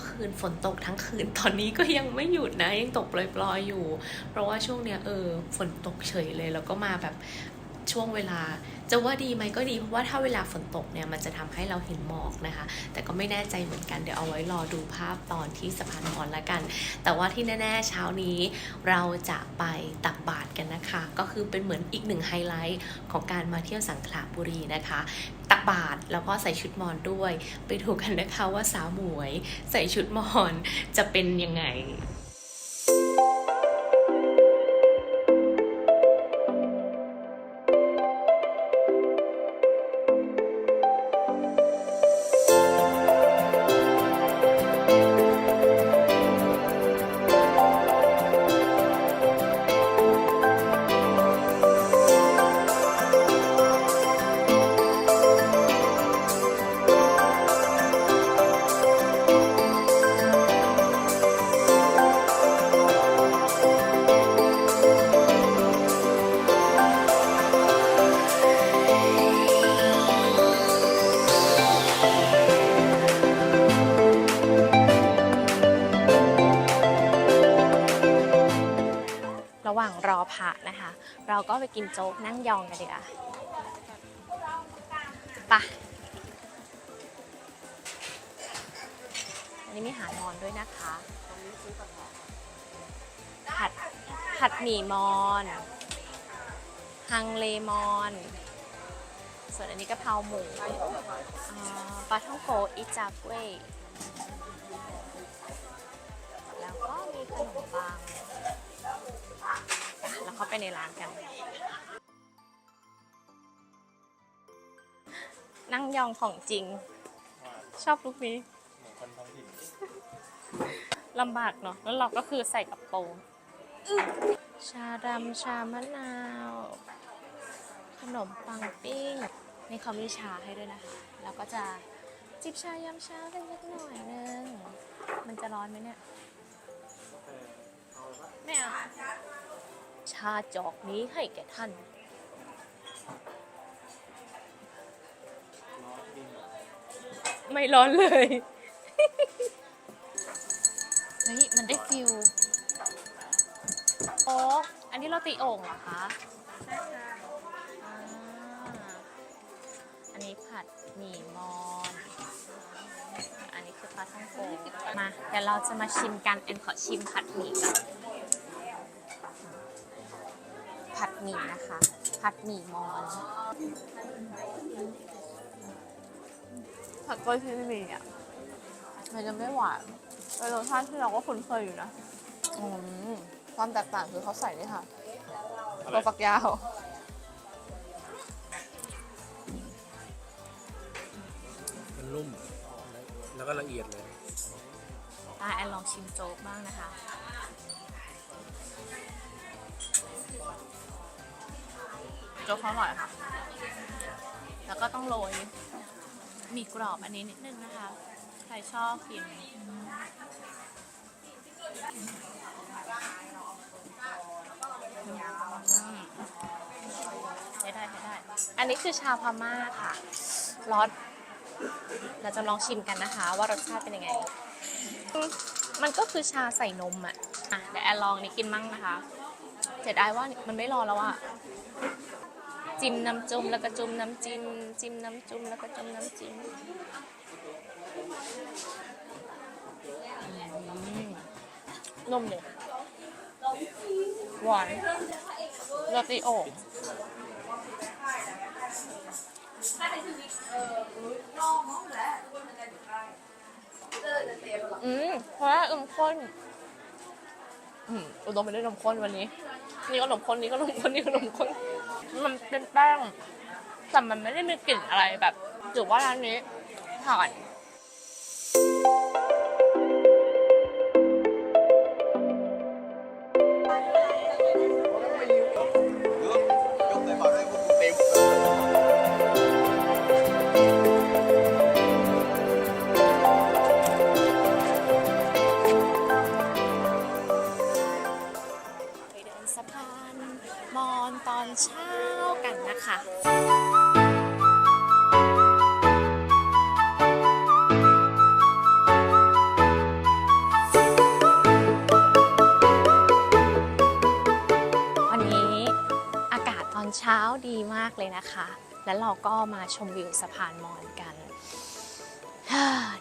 อคืนฝนตกทั้งคืนตอนนี้ก็ยังไม่หยุดนะยังตกปล่อยๆอยู่ เพราะว่าช่วงเนี้ยเออฝนตกเฉยเลยแล้วก็มาแบบ ช่วงเวลา จะว่าดีไหมก็ดีเพราะว่าถ้าเวลาฝนตกเนี่ยมันจะทำให้เราเห็นหมอกนะคะ แต่ก็ไม่แน่ใจเหมือนกันเดี๋ยวเอาไว้รอดูภาพตอนที่สะพานมอญละกัน แต่ว่าที่แน่ๆเช้านี้เราจะไปตักบาตรกันนะคะ ก็คือเป็นเหมือนอีกหนึ่งไฮไลท์ของการมาเที่ยวสังขละบุรีนะคะตักบาตรแล้วก็ใส่ชุดมอญด้วย ไปดูกันนะคะว่าสาวหมวย ใส่ชุดมอญจะเป็นยังไง กินโจ๊กนั่งยองกันดีกว่าไปะอันนี้มีหานอนด้วยนะคะผัดผัดหมี่มอนฮังเลมอน ส่วนอันนี้กะเพราหมูปลาท่องโกอิจากเว่ยแล้วก็มีขนมปัง เข้าไปในร้านกัน นั่งยองของจริง ชอบลุคนี้เหมือนคนท้องถิ่นลำบากเนาะแล้วเราก็คือใส่กระโปรงชาดำชามะนาว ขนมปังปิ้งนี่เขามีชาให้ด้วยนะคะแล้วก็จะจิบชายามเช้ากันนิดหน่อยนึง มันจะร้อนไหมเนี่ย ไม่เอา ชาจอกนี้ให้แก่ท่าน ไม่ร้อนเลย เฮ้ย มันได้ฟิลโอ๊กอันนี้เราตีโอ่งเหรอคะใช่ค่ะอันนี้ผัดหมี่มอน อันนี้คือปลาท่องโกมา เดี๋ยวเราจะมาชิมกันแอนขอชิมผัดหมี่ก่อน ผัดหมี่นะคะ ผัดหมี่มอนผัดกล้วยที่ไม่มีอะมันจะไม่หวานเป็นรสชาติที่เราก็คุ้นเคยอยู่นะอืมความแตกต่างคือเขาใส่นี่ค่ะตัวฝักยาวมันนุ่ม แล้วก็ละเอียดเลยอะแอนลองชิมโจ๊กบ้างนะคะ โจ๊กเขาอร่อยค่ะ แล้วก็ต้องโรยมีกรอบอันนี้นิดนึงนะคะ ใครชอบกินใช้ได้ใช้ได้ อันนี้คือชาพม่าค่ะรสเราจะลองชิมกันนะคะ ว่ารสชาติเป็นยังไงมมันก็คือชาใส่นมอะอะเดี๋ยวแอนลองนี่กินมั่งนะคะเสียดายว่ามันไม่รอแล้วอะ จิ้มน้ำจุ่มแล้วก็จุ่มน้ำจิ้มจิ้มน้ำจุ่มแล้วก็จุ่มน้ำจิ้มอืมนุ่มเลยหวานโรตีโอ่งอืมเพราะว่าอึมข้นอืมอุดมไปด้วยนมข้นวันนี้ นี่ก็นมข้นนี่ก็นมข้นนี่ก็นมข้น มันเป็นแป้งแต่มันไม่ได้มีกลิ่นอะไรแบบถือว่าร้านนี้ผ่าน สะพานมอนตอนเช้ากันนะคะวันนี้อากาศตอนเช้าดีมากเลยนะคะ แล้วเราก็มาชมวิวสะพานมอนกัน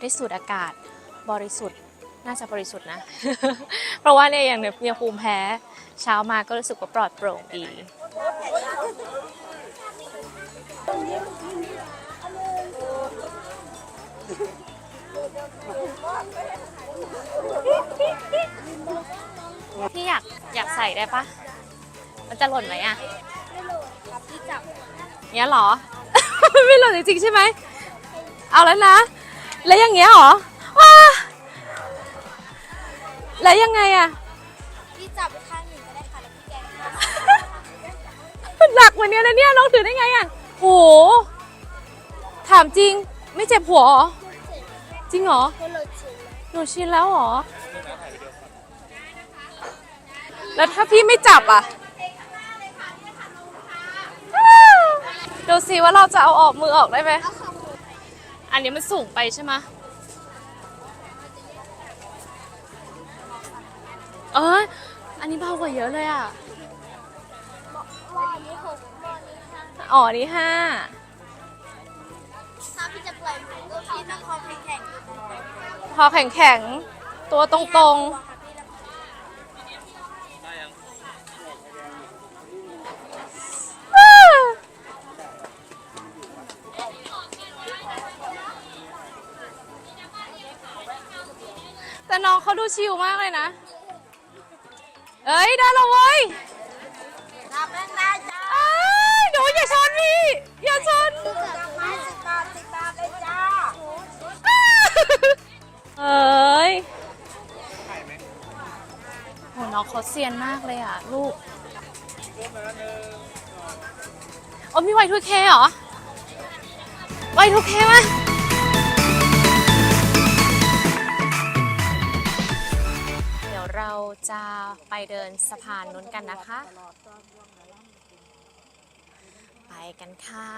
ได้สูดอากาศบริสุทธิ์ น่าจะบริสุทธิ์นะ เพราะว่าเนี่ยอย่างเนี่ยภูมิแพ้ เช้ามาก็รู้สึกว่าปลอดโปร่งดี พี่อยากอยากใส่ได้ปะ มันจะหล่นไหมอะไม่หล่นครับพี่จับเนี้ยหรอ ไม่หล่นจริงๆใช่ไหม เอาแล้วนะ แล้วอย่างเงี้ยหรอว้าแล้วยังไงอะพี่จับ หนักเหมือนเนี้นะเนี่ยน้องถือได้ไงอะโหถามจริงไม่เจ็บหัวเหรอจริงเหรอหนูชินแล้วเหรอ แล้วถ้าพี่ไม่จับอะดูสิว่าเราจะเอาออกมือออกได้ไหม อันนี้มันสูงไปใช่ไหมเอออันนี้เบากว่าเยอะเลยอะ อ๋อนี่ห้าถ้าพี่จะปล่อยหมูกพี่ต้องคอแข็งๆพอแข็งแข็งๆตัวตรงตัวค่ะพี่แล้วๆแต่น้องเขาดูชิลมากเลยนะ เอ้ย ได้แล้วเว้ยรับแม่งได้จ้า น้องเขาเซียนมากเลยอะ ลูกโอ้มีไวทูเคเหรอไวทูเคมั้ยเดี๋ยวเราจะไปเดินสะพานนู้นกันนะคะ ไปกันค่ะ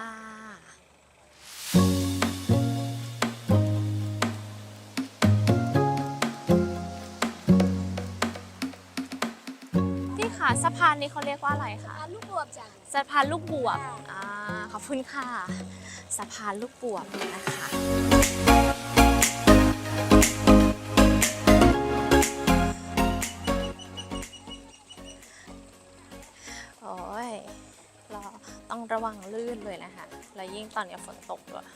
คะสะพานนี้เขาเรียกว่าอะไรคะลูกบวบจ้ะสะพานลูกบวบอ่าขอบคุณค่ะ สะพานลูกบวบนะคะโอ้ยเราต้องระวังลื่นเลยนะคะ แล้วยิ่งตอนนี้ฝนตกด้วย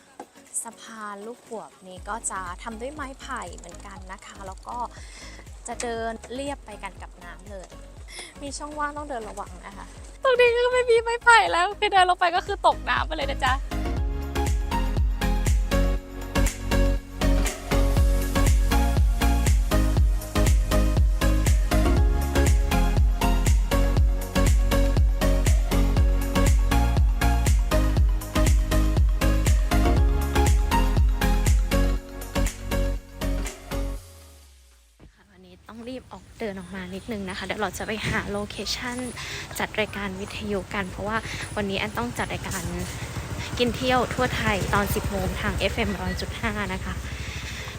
สะพานลูกบวบนี้ก็จะทำด้วยไม้ไผ่เหมือนกันนะคะ แล้วก็จะเดินเรียบไปกันกับน้ำเลย มีช่องว่างต้องเดินระวังนะคะ ตรงนี้ก็ไม่มีไม้ไผ่แล้วคือเดินลงไปก็คือตกน้ำไปเลยนะจ๊ะค่ะ นิดนึงนะคะเดี๋ยวเราจะไปหาโลเคชั่นจัดรายการวิทยุกัน เพราะว่าวันนี้แอนต้องจัดรายการกินเที่ยวทั่วไทยตอน 10โมงทาง FM 100.5 นะคะ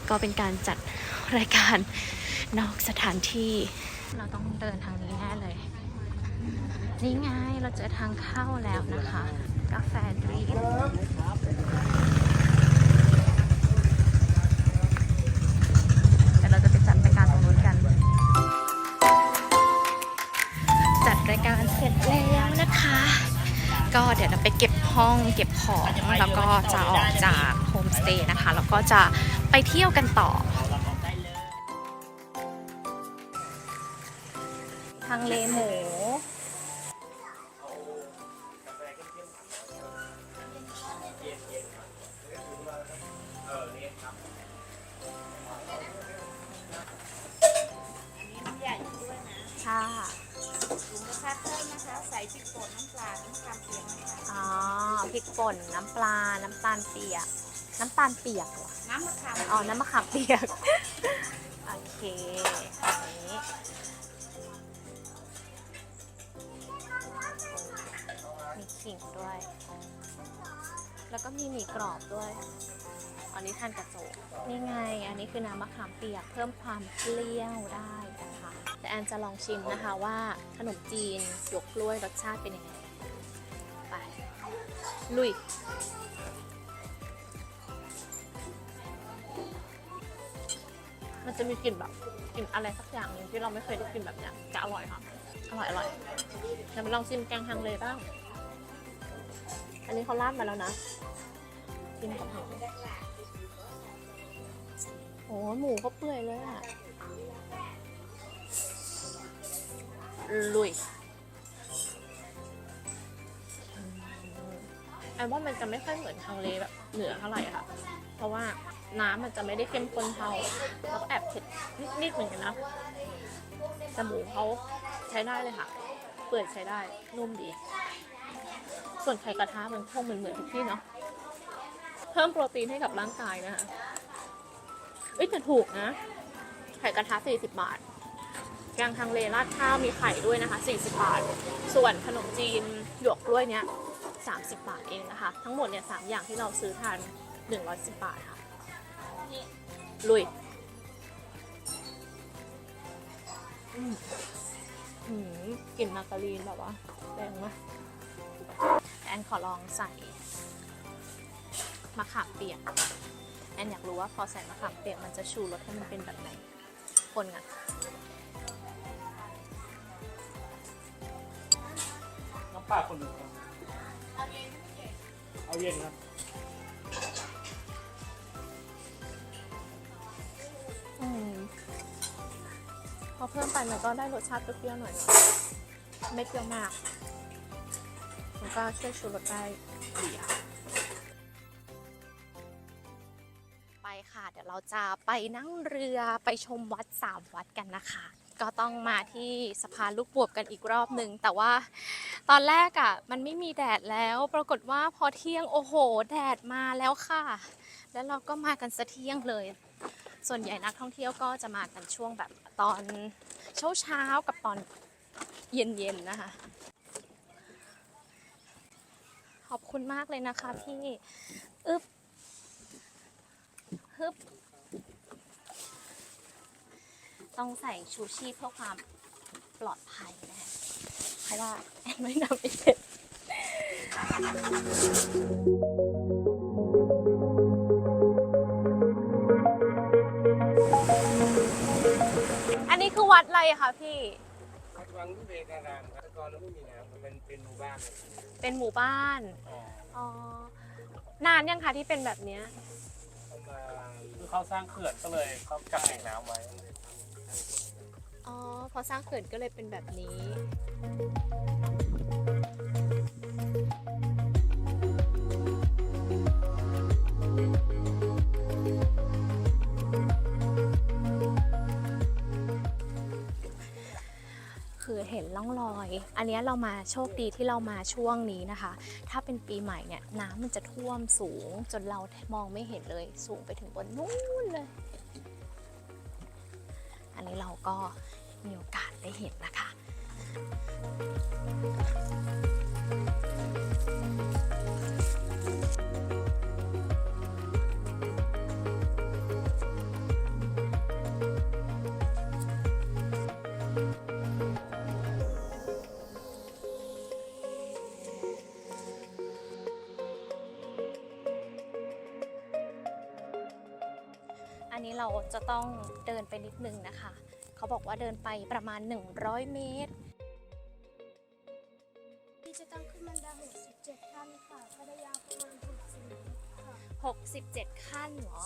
ก็เป็นการจัดรายการนอกสถานที่ เราต้องเดินทางนี้แน่เลย นี่ไงเราเจอทางเข้าแล้วนะคะ กาแฟดรีม ห้องเก็บของ แล้วก็จะออกจากโฮมสเตย์นะคะ แล้วก็จะไปเที่ยวกันต่อ ทางเลหมูค่ะถุงกระทะเพิ่มนะคะ ใส่พริกป่นน้ำปลาน้ำตาลเปียกนะคะอ๋อ พริกป่น น้ำปลา น้ำตาลเปียก น้ำตาลเปียกเหรอน้ำมะขามอ๋อ น้ำมะขามเปียก โอเคอันนี้มีขิงด้วย แล้วก็มีหมี่กรอบด้วย อันนี้ทานกระโจกนี่ไง อันนี้คือน้ำมะขามเปียก เพิ่มความเปรี้ยวได้นะคะ แต่แอนจะลองชิมนะคะว่าขนมจีนหยวกกล้วยรสชาติเป็นยังไง ลุย มันจะมีกลิ่นแบบกลิ่นอะไรสักอย่างหนึ่งที่เราไม่เคยได้กลิ่นแบบเนี้ยจะอร่อยค่ะ อร่อยอร่อยเดี๋ยวมาลองชิมแกงฮังเลบ้าง อันนี้เขาราดมาแล้วนะชิมกับหมูโอ้หมูเขาเปื่อยเลยอะ ลุย ไอ้ว่ามันจะไม่ค่อยเหมือนทางเลแบบเหนือเท่าไหร่ค่ะ เพราะว่าน้ำมันจะไม่ได้เข้มข้นเท่าแล้วก็แอบเผ็ดนิดๆเหมือนกันนะแต่หมูเขาใช้ได้เลยค่ะ เปื่อยใช้ได้นุ่มดี ส่วนไข่กระทะมันคงเหมือนเหมือนทุกที่เนาะเพิ่มโปรตีนให้กับร่างกายนะคะเอ้ยแต่ถูกนะ ไข่กระทะ40 บาทแกงทางเลราดข้าวมีไข่ด้วยนะคะ 40 บาท ส่วนขนมจีนหยวกกล้วยเนี้ย 30 บาทเองนะคะ ทั้งหมดเนี่ยสามอย่างที่เราซื้อทาน 110 บาทค่ะลุยอืมอืมกลิ่นมาการีนแบบว่าแรงมากแอนขอลองใส่มะขามเปียกแอนอยากรู้ว่าพอใส่มะขามเปียกมันจะชูรสให้มันเป็นแบบไหน คนกันน้ำปลาคนหนึ่งครับ เอาเย็นครับอืมพอเพิ่มไปมันก็ได้รสชาติเปรี้ยวๆหน่อยๆไม่เปรี้ยวมาก มันก็ช่วยชูรสได้ดีค่ะไปค่ะ เดี๋ยวเราจะไปนั่งเรือไปชมวัดสามวัดกันนะคะ ก็ต้องมาที่สะพานลูกบวบกันอีกรอบหนึ่งแต่ว่าตอนแรกอะ่ะมันไม่มีแดดแล้ว ปรากฏว่าพอเที่ยงโอ้โห แดดมาแล้วค่ะ แล้วเราก็มากันสะเที่ยงเลย ส่วนใหญ่นักท่องเที่ยวก็จะมากันช่วงแบบตอนเช้าเช้ากับตอนเย็นๆนะคะ ขอบคุณมากเลยนะคะพี่ อึบฮึบ ต้องใส่ชูชีพเพื่อความปลอดภัยนะคะเพราะว่าแอนไม่นำไปเสร็จอันนี้คือวัดอะไรอะคะพี่ วัดวังวิเวการามครับแต่ก่อนเราไม่มีน้ำมันเป็นเป็นหมู่บ้านเลยเป็นหมู่บ้านอ๋ออ๋อ นานยังคะที่เป็นแบบเนี้ยประมาณคือเขาสร้างเขื่อนก็เลยเขากักแหล่งน้ำไว้ อ๋อพอสร้างเขื่อนก็เลยเป็นแบบนี้คือเห็นล่องรอย อันนี้เรามาโชคดีที่เรามาช่วงนี้นะคะ ถ้าเป็นปีใหม่เนี่ยน้ำมันจะท่วมสูง จนเรามองไม่เห็นเลย สูงไปถึงบนนู้นเลย อันนี้เราก็ มีโอกาสได้เห็นนะคะ อันนี้เราจะต้องเดินไปนิดนึงนะคะ เขาบอกว่าเดินไปประมาณ 100 เมตรที่จะต้องขึ้นบันได67 ขั้นค่ะก็ได้ยาวประมาณ60เมตรค่ะ67 ขั้นเหรอ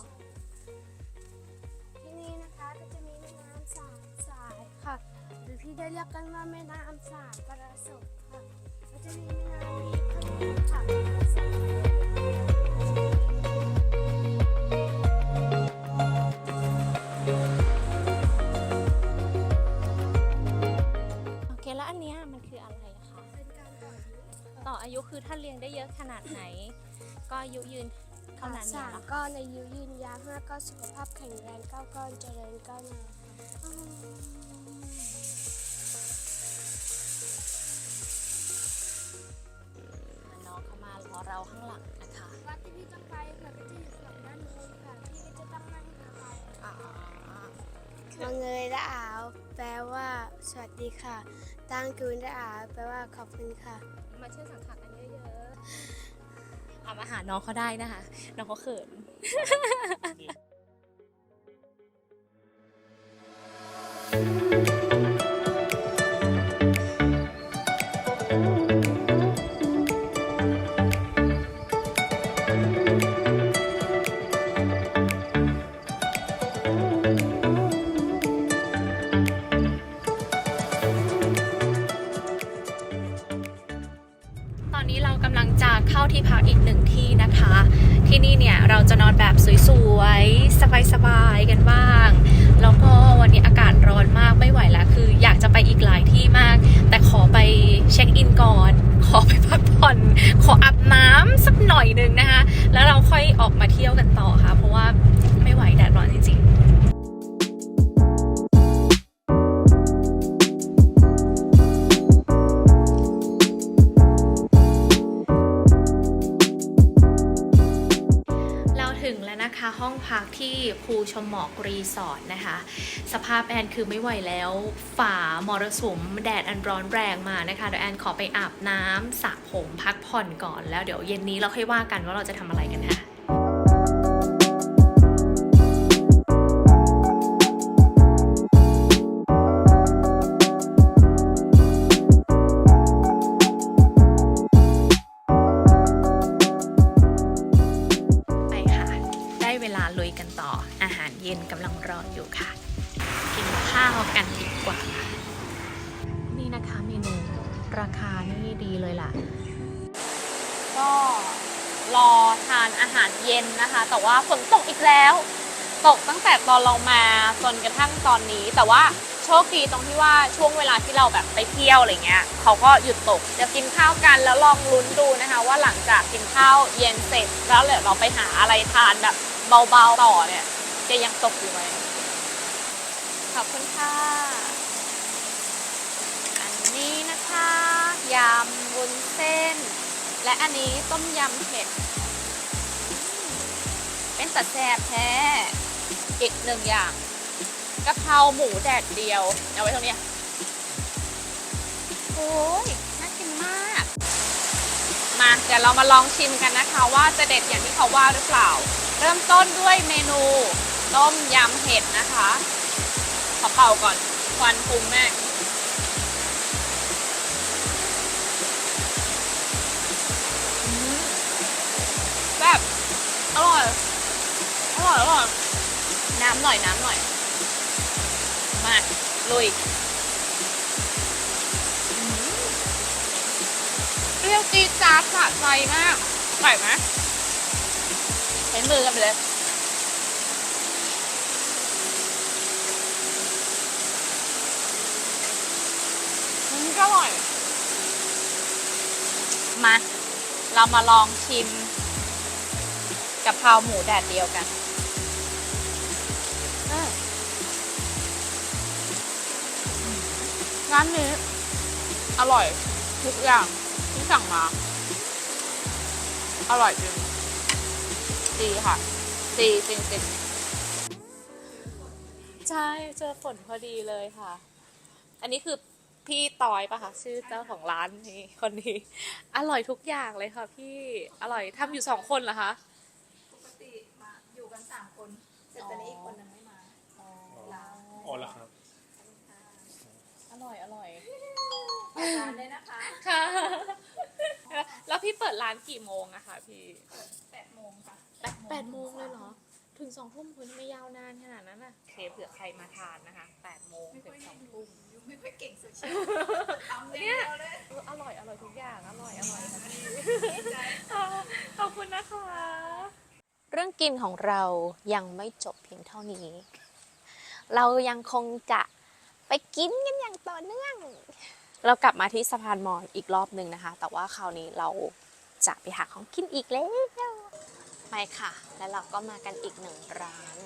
ที่นี่นะคะก็จะมีแม่น้ำสามสายค่ะ หรือที่ได้เรียกกันว่าแม่น้ำสามประสบค่ะก็จะมีแม่น้ำนี้พนมค่ะประ อายุคือถ้าเลี้ยงได้เยอะขนาดไหน ก็อายุยืนเท่านั้นสาเนี่ยมเหรอก็ในอายุยืนยาวห้าก็สุขภาพแข็งแรงเก้าก็เจริญก้าวหน้าค่ะน้องเขามารอเราข้างหลังนะคะ วัดที่พี่ต้องไปค่ะก็จะอยู่ฝั่งด้านนู้นค่ะพี่ก็จะต้องนั่งเรือไปอ๋อมาเงยละอาว แปลว่า สวัสดีค่ะ thank you นะอาแปลว่าขอบคุณค่ะ มาเชื่อสังขารกันเยอะๆเอามาหาน้องเขาได้นะคะ น้องเขาเขิน ที่พักอีกหนึ่งที่นะคะ ที่นี่เนี่ยเราจะนอนแบบสวยๆ สบายๆ กันบ้าง แล้วก็วันนี้อากาศร้อนมาก อกรีสอร์ทนะคะ สภาพแอนคือไม่ไหวแล้วฝ่ามรสุมแดดอันร้อนแรงมานะคะเดี๋ยวแอนขอไปอาบน้ำสระผมพักผ่อนก่อนแล้วเดี๋ยวเย็นนี้เราค่อยว่ากันว่าเราจะทำอะไรกันค่ะ ตอนเรามาจนกระทั่งตอนนี้ แต่ว่าโชคดีตรงที่ว่าช่วงเวลาที่เราแบบไปเที่ยวอะไรเงี้ยเขาก็หยุดตกจะกินข้าวกันแล้วลองลุ้นดูนะคะ ว่าหลังจากกินข้าวเย็นเสร็จ แล้วเดี๋ยวเราไปหาอะไรทานแบบเบาๆต่อเนี่ยจะยังตกอยู่ไหมขอบคุณค่ะ อันนี้นะคะยำวุ้นเส้น และอันนี้ต้มยำเผ็ด เป็นตัดแสบแท้ อีกหนึ่งอย่างกะเพราหมูแดดเดียว เอาไว้ตรงนี้โอ้ยน่ากินมาก มาเดี๋ยวเรามาลองชิมกันนะคะว่าจะเด็ดอย่างที่เขาว่าหรือเปล่า เริ่มต้นด้วยเมนูต้มยำเห็ดนะคะขอเป่าก่อนควันฟุ้งแม่ำหน่อยน้ำหน่อย มาลุยอืมเปรี้ยวจี๊ดจ๊าดสะใจมากอร่อยไหมใช้มือกันไปเลยอืมก็อร่อย มา เรามาลองชิมกะเพราหมูแดดเดียวกัน ร้านนี้อร่อยทุกอย่างที่สั่งมา อร่อยจริงดีค่ะดีจริงๆ ใช่เจอฝนพอดีเลยค่ะ อันนี้คือพี่ตอยปะคะชื่อเจ้าของร้านนี้คนนี้ อร่อยทุกอย่างเลยค่ะ พี่อร่อยทำอยู่สองคนเหรอคะปกติมาอยู่กันสามคน เสร็จตอนนี้อีกคนนึงไม่มาอ๋อเหรอครับ ร้านเลยนะคะค่ะ แล้วพี่เปิดร้านกี่โมงอะคะพี่แปดโมงค่ะแปดแปดโมงเลยเหรอ ถึงสองทุ่มคุณไม่ยาวนานขนาดนั้นน่ะเคเผื่อใครมาทานนะคะแปดโมงถึงสองทุ่มอยู่ไม่ค่อยเก่งโซเชียลทำอย่างเดียวเลยเอออร่อยอร่อยทุกอย่างอร่อยอร่อยค่ะพี่ขอบคุณนะคะ เรื่องกินของเรายังไม่จบเพียงเท่านี้ เรายังคงจะไปกินกันอย่างต่อเนื่อง เรากลับมาที่สะพานมอญอีกรอบหนึ่งนะคะ แต่ว่าคราวนี้เราจะไปหาของกินอีกแล้วไปค่ะ แล้วเราก็มากันอีกหนึ่งร้าน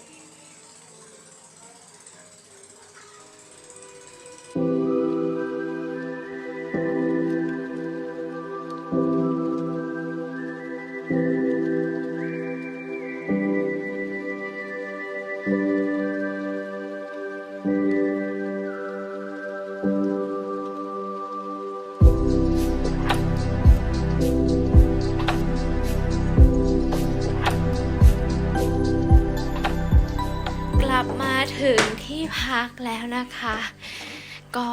แล้วนะคะ ก็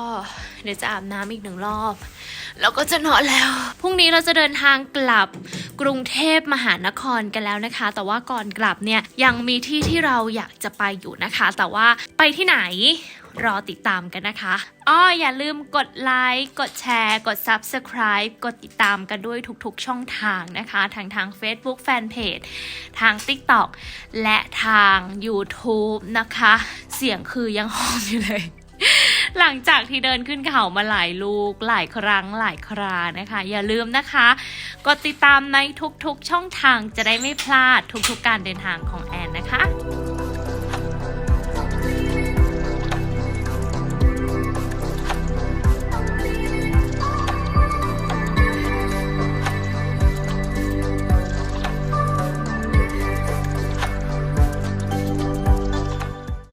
เดี๋ยวจะอาบน้ำอีกหนึ่งรอบ แล้วก็จะนอนแล้ว พรุ่งนี้เราจะเดินทางกลับกรุงเทพมหานครกันแล้วนะคะ แต่ว่าก่อนกลับเนี่ยยังมีที่ที่เราอยากจะไปอยู่นะคะ แต่ว่าไปที่ไหน รอติดตามกันนะคะอ้ออย่าลืมกดไลค์ กดแชร์ กด Subscribe กดติดตามกันด้วยทุกๆช่องทางนะคะทางทาง Facebook Fanpage ทาง TikTok และทาง YouTube นะคะ เสียงคือยังหอมอยู่เลยหลังจากที่เดินขึ้นเขามาหลายลูก หลายครั้งหลายครานะคะ อย่าลืมนะคะกดติดตามในทุกๆช่องทางจะได้ไม่พลาดทุกๆการเดินทางของแอนนะคะ